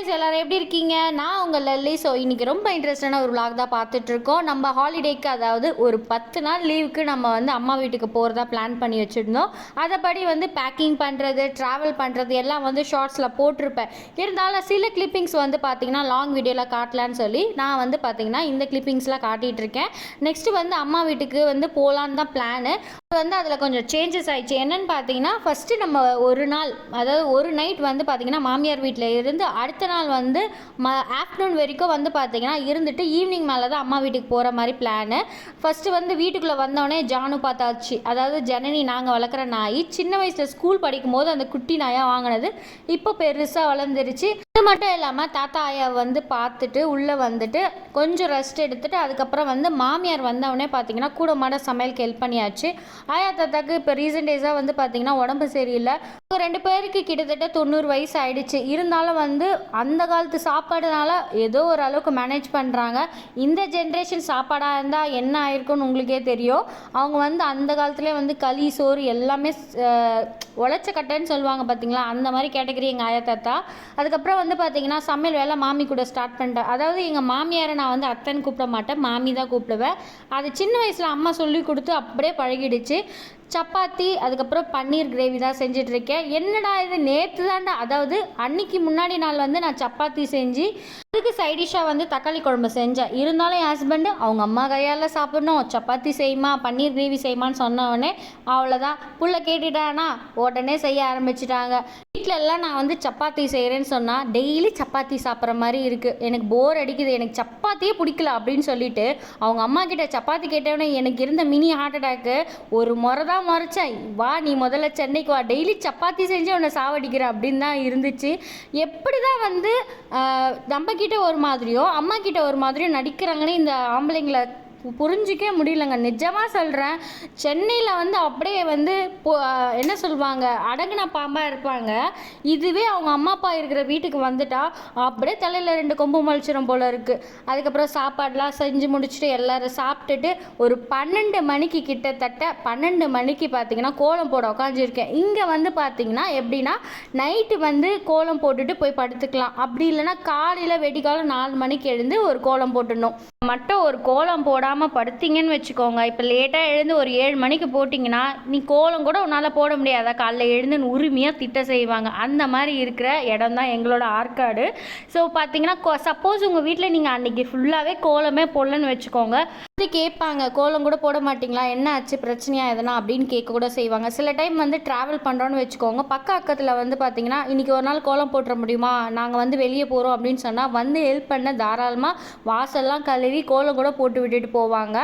Guys எல்லாரும் எப்படி இருக்கீங்க? நான் உங்கள் லல்லி. ஸோ இன்றைக்கி ரொம்ப இன்ட்ரெஸ்டான ஒரு விளாக் தான் பார்த்துட்ருக்கோம். நம்ம ஹாலிடேக்கு அதாவது ஒரு பத்து நாள் லீவுக்கு நம்ம வந்து அம்மா வீட்டுக்கு போகிறதா பிளான் பண்ணி வச்சுருந்தோம். அதைப்படி வந்து பேக்கிங் பண்ணுறது ட்ராவல் பண்ணுறது எல்லாம் வந்து ஷார்ட்ஸில் போட்டிருப்பேன். இருந்தாலும் சில கிளிப்பிங்ஸ் வந்து பார்த்திங்கன்னா லாங் வீடியோவில் காட்டலான்னு சொல்லி நான் வந்து பார்த்திங்கன்னா இந்த கிளிப்பிங்ஸ்லாம் காட்டிகிட்டு இருக்கேன் நெக்ஸ்ட்டு வந்து அம்மா வீட்டுக்கு வந்து போகலான்னு தான் பிளானு வந்து அதில் கொஞ்சம் சேஞ்சஸ் ஆயிடுச்சு. என்னென்னு பார்த்தீங்கன்னா ஃபஸ்ட்டு நம்ம ஒரு நாள் அதாவது ஒரு நைட் வந்து பார்த்தீங்கன்னா மாமியார் வீட்டில் இருந்து அடுத்த நாள் வந்து ம ஆஃப்டர்நூன் வரைக்கும் வந்து பார்த்தீங்கன்னா இருந்துட்டு ஈவினிங் மேலே தான் அம்மா வீட்டுக்கு போகிற மாதிரி பிளானு ஃபஸ்ட்டு வந்து வீட்டுக்குள்ளே வந்தோடனே ஜானு பார்த்தாச்சு. அதாவது ஜனனி நாங்கள் வளர்க்குற நாய். சின்ன வயசில் ஸ்கூல் படிக்கும் போது அந்த குட்டி நாயாக வாங்கினது. இப்போ பெருசாக வளர்ந்துருச்சு. இது மட்டும் இல்லாமல் தாத்தா ஆயா வந்து பார்த்துட்டு உள்ளே வந்துட்டு கொஞ்சம் ரெஸ்ட் எடுத்துட்டு அதுக்கப்புறம் வந்து மாமியார் வந்தவொடனே பார்த்தீங்கன்னா கூட மாட சமையலுக்கு ஹெல்ப் பண்ணியாச்சு. ஆயா தாத்தாக்கு இப்போ ரீசெண்ட் டேஸாக வந்து பார்த்தீங்கன்னா உடம்பு சரியில்லை. ரெண்டு பேருக்கு கிட்டத்தட்ட தொண்ணூறு வயசு ஆயிடுச்சு. இருந்தாலும் வந்து அந்த காலத்து சாப்பாடுனால ஏதோ ஒரு அளவுக்கு மேனேஜ் பண்ணுறாங்க இந்த ஜென்ரேஷன் சாப்பாடாக இருந்தால் என்ன ஆயிருக்கும்னு உங்களுக்கே தெரியும். அவங்க வந்து அந்த காலத்துலேயே வந்து களி சோறு எல்லாமே உழைச்ச கட்டைன்னு சொல்லுவாங்க பார்த்தீங்களா அந்த மாதிரி கேட்டகரி எங்கள் ஆயா தாத்தா. அதுக்கப்புறம் வந்து பார்த்தீங்கன்னா சமையல் வேலை மாமி கூட ஸ்டார்ட் பண்ணிட்டேன் அதாவது எங்கள் மாமியாரை நான் வந்து அத்தைன்னு கூப்பிட மாட்டேன். மாமி தான் கூப்பிடுவேன். அது சின்ன வயசில் அம்மா சொல்லி கொடுத்து அப்படியே பழகிடுச்சு. சப்பாத்தி அதுக்கப்புறம் பன்னீர் கிரேவி தான் செஞ்சுட்டு இருக்கேன் என்னடா இது நேற்று தாண்டா அதாவது அன்னைக்கு முன்னாடி நாள் வந்து நான் சப்பாத்தி செஞ்சு அதுக்கு சைடிஷாக வந்து தக்காளி குழம்பு செஞ்சேன். இருந்தாலும் என் ஹஸ்பண்டு அவங்க அம்மா கையால் சாப்பிடணும். சப்பாத்தி செய்யுமா பன்னீர் கிரேவி செய்யுமான்னு சொன்ன உடனே அவ்வளோதான் புள்ள கேட்டுட்டானா உடனே செய்ய ஆரம்பிச்சிட்டாங்க. வீட்டிலலாம் எல்லாம் நான் வந்து சப்பாத்தி செய்கிறேன்னு சொன்னால் டெய்லி சப்பாத்தி சாப்பிட்ற மாதிரி இருக்குது எனக்கு போர் அடிக்குது. எனக்கு சப்பாத்தியே பிடிக்கல. அப்படின்னு சொல்லிட்டு அவங்க அம்மா கிட்ட சப்பாத்தி கேட்டவொடனே எனக்கு இருந்த மினி ஹார்ட் அட்டாக்கு ஒரு முறை தான் முறைச்சேன் வா நீ முதல்ல சென்னைக்கு வா. டெய்லி சப்பாத்தி செஞ்சு உன்னை சாவடிக்கிறேன் அப்படின்னு தான் இருந்துச்சு. எப்படி தான் வந்து நம்மக்கிட்ட நம்ம ஒரு மாதிரியோ அம்மா கிட்ட ஒரு மாதிரியோ நடிக்கிறாங்கன்னு இந்த ஆம்பளைங்களை புரிஞ்சிக்கவே முடியலங்க. நிஜமாக சொல்கிறேன் சென்னையில் வந்து அப்படியே வந்து என்ன சொல்லுவாங்க அடங்கின பாம்பாக இருப்பாங்க. இதுவே அவங்க அம்மா அப்பா இருக்கிற வீட்டுக்கு வந்துட்டா அப்படியே தலையில் ரெண்டு கொம்பு முளைச்சிரும் போல் இருக்குது அதுக்கப்புறம் சாப்பாடெலாம் செஞ்சு முடிச்சுட்டு எல்லோரும் சாப்பிட்டுட்டு ஒரு பன்னெண்டு மணிக்கு கிட்டத்தட்ட பன்னெண்டு மணிக்கு பார்த்தீங்கன்னா கோலம் போட உட்காந்துருக்கேன் இங்கே வந்து பார்த்தீங்கன்னா எப்படின்னா நைட்டு வந்து கோலம் போட்டுட்டு போய் படுத்துக்கலாம். அப்படி இல்லைன்னா காலையில் வெடிக்காலம் நாலு மணிக்கு எழுந்து ஒரு கோலம் போட்டுடணும். மட்டும் ஒரு கோலம் போட போடாமல் படுத்தீங்கன்னு வச்சுக்கோங்க. இப்போ லேட்டாக எழுந்து ஒரு ஏழு மணிக்கு போட்டிங்கன்னா நீ கோலம் கூட உன்னால் போட முடியாதா? காலைல எழுந்துன்னு உரிமையாக திட்ட செய்வாங்க. அந்த மாதிரி இருக்கிற இடம் தான் எங்களோட ஆற்காடு. ஸோ பார்த்தீங்கன்னா சப்போஸ் உங்கள் வீட்டில் நீங்கள் அன்றைக்கி ஃபுல்லாகவே கோலமே போடலன்னு வச்சுக்கோங்க. கேட்பாங்க கோலம் கூட போட மாட்டிங்களா? என்ன ஆச்சு? பிரச்சனையா எதனா? அப்படின்னு கேட்க கூட செய்வாங்க. சில டைம் வந்து ட்ராவல் பண்ணுறோன்னு வச்சுக்கோங்க. பக்க அக்கத்தில் வந்து பார்த்தீங்கன்னா இன்றைக்கி ஒரு நாள் கோலம் போட்டுற முடியுமா? நாங்கள் வந்து வெளியே போகிறோம் அப்படின்னு சொன்னால் வந்து ஹெல்ப் பண்ண தாராளமாக வாசல்லாம் கழுவி கோலம் கூட போட்டு விட்டுட்டு போவாங்க.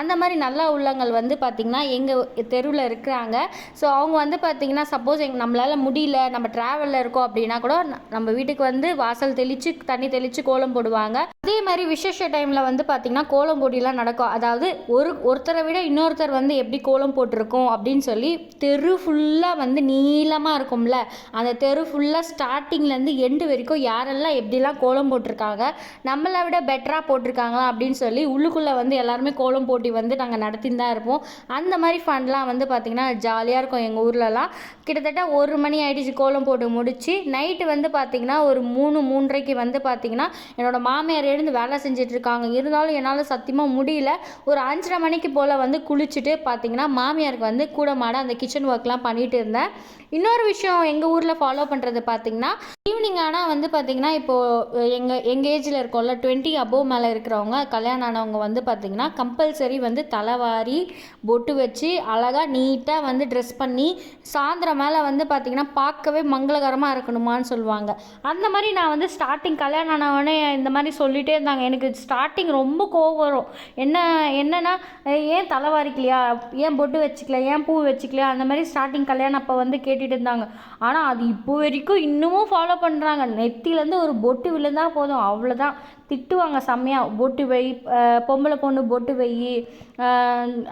அந்த மாதிரி நல்ல உள்ளங்கள் வந்து பார்த்திங்கன்னா எங்கள் தெருவில் இருக்கிறாங்க. ஸோ அவங்க வந்து பார்த்திங்கன்னா சப்போஸ் எங் நம்மளால் முடியல நம்ம ட்ராவலில் இருக்கோம் அப்படின்னா கூட நம்ம வீட்டுக்கு வந்து வாசல் தெளித்து தண்ணி தெளித்து கோலம் போடுவாங்க. அதே மாதிரி விசேஷ டைமில் வந்து பார்த்திங்கன்னா கோலம் போட்டிலாம் நடக்கும். அதாவது ஒரு ஒருத்தரை விட இன்னொருத்தர் வந்து எப்படி கோலம் போட்டிருக்கோம் அப்படின்னு சொல்லி தெரு ஃபுல்லாக வந்து நீளமாக இருக்கும்ல. அந்த தெரு ஃபுல்லாக ஸ்டார்டிங்லேருந்து எண்டு வரைக்கும் யாரெல்லாம் எப்படிலாம் கோலம் போட்டிருக்காங்க நம்மளை விட பெட்டராக போட்டிருக்காங்களா அப்படின்னு சொல்லி உள்ளுக்குள்ளே வந்து எல்லாருமே கோலம் போட்டி வந்து நாங்கள் நடத்தின்னு தான் இருப்போம். அந்த மாதிரி ஃபன்லாம் வந்து பார்த்திங்கன்னா ஜாலியாக இருக்கும் எங்கள் ஊர்லலாம். கிட்டத்தட்ட ஒரு மணி ஆகிடுச்சு கோலம் போட்டு முடித்து நைட்டு வந்து பார்த்திங்கன்னா ஒரு மூணு மூன்றரைக்கு வந்து பார்த்திங்கன்னா என்னோடய மாமியார் எழுந்து வேலை செஞ்சுட்டு இருக்காங்க இருந்தாலும் என்னால் சத்தியமாக முடியல. ஒரு அஞ்சரை மணிக்கு போல் வந்து குளிச்சுட்டு பார்த்தீங்கன்னா மாமியாருக்கு வந்து கூட மாட அந்த கிச்சன் ஒர்க்லாம் பண்ணிட்டு இருந்தேன். இன்னொரு விஷயம் எங்கள் ஊரில் ஃபாலோ பண்ணுறது பார்த்திங்கன்னா ஈவினிங் ஆனால் வந்து பார்த்திங்கன்னா இப்போது எங்கள் எங்கள் ஏஜில் இருக்கோம்ல டுவெண்ட்டி அபோவ் மேலே இருக்கிறவங்க கல்யாணம் ஆனவங்க வந்து பார்த்திங்கன்னா கம்பல்சரி வந்து தலைவாரி பொட்டு வச்சு அழகாக நீட்டாக வந்து ட்ரெஸ் பண்ணி சாயந்தரம் மேலே வந்து பார்த்திங்கன்னா பார்க்கவே மங்களகரமாக இருக்கணுமான்னு சொல்லுவாங்க. அந்த மாதிரி நான் வந்து ஸ்டார்டிங் கல்யாணம் ஆனவொடனே இந்த மாதிரி சொல்லிகிட்டே இருந்தாங்க. எனக்கு ஸ்டார்டிங் ரொம்ப கோவம் வரும். என்ன என்னன்னா ஏன் ஏன் தலைவாரிக்கலையா? ஏன் பொட்டு வச்சுக்கல? ஏன் பூ வச்சுக்கலையா? அந்த மாதிரி ஸ்டார்டிங் கல்யாணம் அப்போ வந்து கேட்டுட்டு இருந்தாங்க. ஆனால் அது இப்போ வரைக்கும் இன்னமும் ஃபாலோ பண்ணுறாங்க நெத்திலேருந்து ஒரு பொட்டு விழுந்தா போதும். அவ்வளோதான் திட்டுவாங்க செம்மையாக பொட்டு வை பொம்பளை பொண்ணு பொட்டு வை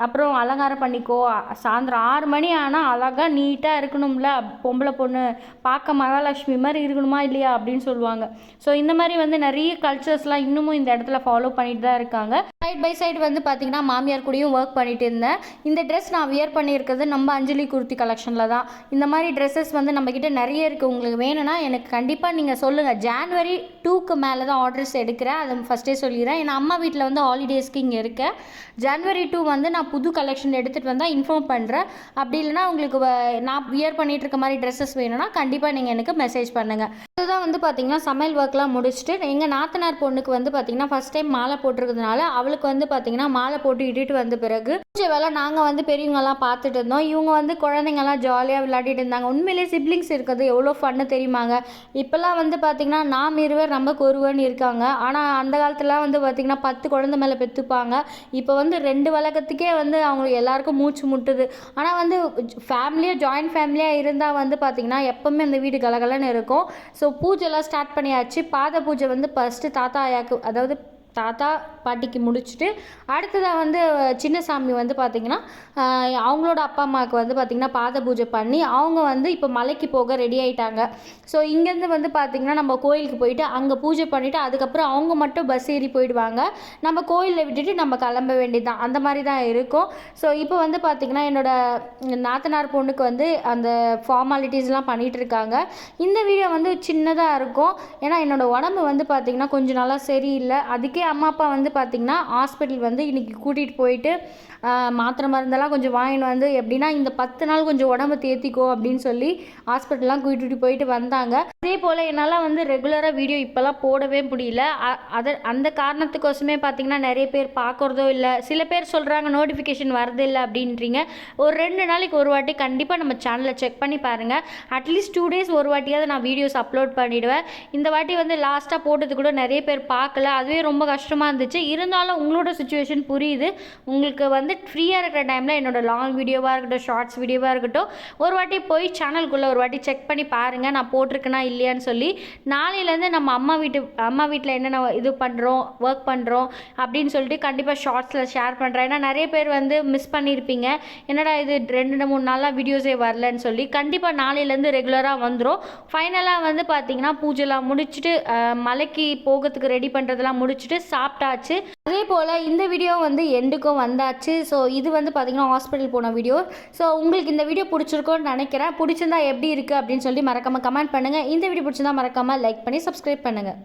அப்புறம் அலங்காரம் பண்ணிக்கோ. சாயந்தரம் ஆறு மணி ஆனால் அழகாக நீட்டாக இருக்கணும்ல. பொம்பளை பொண்ணு பார்க்க மகாலட்சுமி மாதிரி இருக்கணுமா இல்லையா அப்படின்னு சொல்லுவாங்க. ஸோ இந்த மாதிரி வந்து நிறைய கல்ச்சர்ஸ்லாம் இன்னமும் இந்த இடத்துல ஃபாலோ பண்ணிட்டு தான் இருக்காங்க. சைட் பை சைடு வந்து பார்த்தீங்கன்னா மாமியார் கூடயும் ஒர்க் பண்ணிட்டு இருந்தேன். இந்த ட்ரெஸ் நான் வியர் பண்ணியிருக்கிறது நம்ம அஞ்சலி குர்த்தி கலெக்ஷனில் தான். இந்த மாதிரி ட்ரெஸ்ஸஸ் வந்து நம்மக்கிட்ட நிறைய இருக்குது உங்களுக்கு வேணும்னா எனக்கு கண்டிப்பாக நீங்கள் சொல்லுங்கள் ஜான்வரி டூக்கு மேலே தான் ஆர்டர்ஸ் எடுக்கிறேன். அதை ஃபஸ்ட்டே சொல்லிடுறேன். ஏன்னா அம்மா வீட்டில் வந்து ஹாலிடேஸ்க்கு இங்கே இருக்கேன். ஜான்வரி டூ வந்து நான் புது கலெக்ஷன் எடுத்துகிட்டு வந்தால் இன்ஃபார்ம் பண்ணுறேன் அப்படி இல்லைனா உங்களுக்கு வ- நான் வியர் பண்ணிட்டு இருக்க மாதிரி ட்ரெஸ்ஸஸ் வேணும்னா கண்டிப்பாக நீங்கள் எனக்கு மெசேஜ் பண்ணுங்கள் இதுதான் வந்து பார்த்தீங்கன்னா சமையல் ஒர்க்லாம் முடிச்சுட்டு எங்கள் நாத்தனார் பொண்ணுக்கு வந்து பார்த்தீங்கன்னா ஃபஸ்ட் டைம் மாலை போட்டிருக்கிறதுனால அவளுக்கு வந்து பார்த்தீங்கன்னா மாலை போட்டு இட்டுட்டு வந்த பிறகு பூஜை வேலை நாங்கள் வந்து பெரியவங்கெல்லாம் பார்த்துட்டு இருந்தோம். இவங்க வந்து குழந்தைங்கலாம் ஜாலியாக விளையாடிட்டு இருந்தாங்க. உண்மையிலே சிப்ளிங்ஸ் இருக்கிறது எவ்வளோ ஃபன்னு தெரியுமாங்க? இப்போல்லாம் வந்து பார்த்தீங்கன்னா நாம் இருவர் நமக்கு ஒருவர்னு இருக்காங்க. ஆனால் அந்த காலத்துலலாம் வந்து பார்த்தீங்கன்னா பத்து குழந்தை மேலே பெற்றுப்பாங்க இப்போ வந்து ரெண்டு வழக்கத்துக்கே வந்து அவங்க எல்லாருக்கும் மூச்சு முட்டுது. ஆனால் வந்து ஃபேமிலியாக ஜாயின்ட் ஃபேமிலியாக இருந்தால் வந்து பார்த்திங்கன்னா எப்போவுமே அந்த வீடு கலகலன்னு இருக்கும். ஸோ பூஜைலாம் ஸ்டார்ட் பண்ணியாச்சு. பாத பூஜை வந்து ஃபஸ்ட்டு தாத்தா ஆயாக்கு அதாவது தாத்தா பாட்டிக்கு முடிச்சுட்டு அடுத்ததாக வந்து சின்னசாமி வந்து பார்த்திங்கன்னா அவங்களோட அப்பா அம்மாவுக்கு வந்து பார்த்திங்கன்னா பாத பூஜை பண்ணி அவங்க வந்து இப்போ மலைக்கு போக ரெடி ஆகிட்டாங்க ஸோ இங்கேருந்து வந்து பார்த்திங்கன்னா நம்ம கோயிலுக்கு போயிட்டு அங்கே பூஜை பண்ணிவிட்டு அதுக்கப்புறம் அவங்க மட்டும் பஸ் ஏறி போயிடுவாங்க. நம்ம கோயிலில் விட்டுட்டு நம்ம கிளம்ப வேண்டியதுதான். அந்த மாதிரி தான் இருக்கும். ஸோ இப்போ வந்து பார்த்திங்கன்னா என்னோடய நாத்தனார் பொண்ணுக்கு வந்து அந்த ஃபார்மாலிட்டிஸ்லாம் பண்ணிகிட்டு இருக்காங்க. இந்த வீடியோ வந்து சின்னதாக இருக்கும். ஏன்னா என்னோடய உடம்பு வந்து பார்த்திங்கன்னா கொஞ்சம் நாளாக சரியில்லை. அதுக்கே அம்மா அப்பா வந்து பார்த்திங்கன்னா ஹாஸ்பிட்டல் வந்து இன்றைக்கி கூட்டிகிட்டு போயிட்டு மாத்திரை மருந்தெல்லாம் கொஞ்சம் வாங்கிட்டு வந்து எப்படின்னா இந்த பத்து நாள் கொஞ்சம் உடம்பு தேத்திக்கோ அப்படின்னு சொல்லி ஹாஸ்பிட்டல்லாம் கூட்டிகிட்டு போயிட்டு வந்தாங்க. அதே போல் என்னால் வந்து ரெகுலராக வீடியோ இப்போல்லாம் போடவே முடியல. அதை அது அந்த காரணத்துக்கோசமே பார்த்திங்கன்னா நிறைய பேர் பார்க்குறதோ இல்லை சில பேர் சொல்கிறாங்க நோட்டிஃபிகேஷன் வரதில்லை அப்படின்றீங்க. ஒரு ரெண்டு நாளைக்கு ஒரு வாட்டி கண்டிப்பாக நம்ம சேனலை செக் பண்ணி பாருங்கள் அட்லீஸ்ட் டூ டேஸ் ஒரு வாட்டியாவது நான் வீடியோஸ் அப்லோட் பண்ணிவிடுவேன் இந்த வாட்டி வந்து லாஸ்ட்டாக போட்டது கூட நிறைய பேர் பார்க்கல அதுவே ரொம்ப கஷ்டமாக இருந்துச்சு. இருந்தாலும் உங்களோட சுச்சுவேஷன் புரியுது. உங்களுக்கு வந்து ஃப்ரீயாக இருக்கிற டைமில் என்னோட லாங் வீடியோவாக இருக்கட்டும் ஷார்ட்ஸ் வீடியோவாக இருக்கட்டும் ஒரு வாட்டி போய் சேனலுக்குள்ளே ஒரு வாட்டி செக் பண்ணி பாருங்கள் நான் போட்டிருக்கேன்னா இல்லையான்னு சொல்லி நாளையிலேருந்து நம்ம அம்மா வீட்டு அம்மா வீட்டில் என்னென்ன இது பண்ணுறோம் ஒர்க் பண்ணுறோம் அப்படின்னு சொல்லிட்டு கண்டிப்பாக ஷார்ட்ஸில் ஷேர் பண்ணுறேன் ஏன்னா நிறைய பேர் வந்து மிஸ் பண்ணியிருப்பீங்க. என்னடா இது ரெண்டு மூணு நாளாக வீடியோஸே வரலன்னு சொல்லி கண்டிப்பாக நாளையிலேருந்து ரெகுலராக வந்துடும் ஃபைனலாக வந்து பார்த்தீங்கன்னா பூஜைலாம் முடிச்சுட்டு மலைக்கு போகிறதுக்கு ரெடி பண்ணுறதெல்லாம் முடிச்சுட்டு சாப்பிட்டாச்சு. அதே போல் இந்த வீடியோ வந்து எண்டுக்கும் வந்தாச்சு. ஸோ இது வந்து பார்த்தீங்கன்னா ஹாஸ்பிட்டல் போன வீடியோ ஸோ உங்களுக்கு இந்த வீடியோ பிடிச்சிருக்கோன்னு நினைக்கிறேன். பிடிச்சிருந்தா எப்படி இருக்குது அப்படின்னு சொல்லி மறக்காமல் கமெண்ட் பண்ணுங்கள் இந்த வீடியோ பிடிச்சிருந்தா மறக்காமல் லைக் பண்ணி சப்ஸ்கிரைப் பண்ணுங்கள்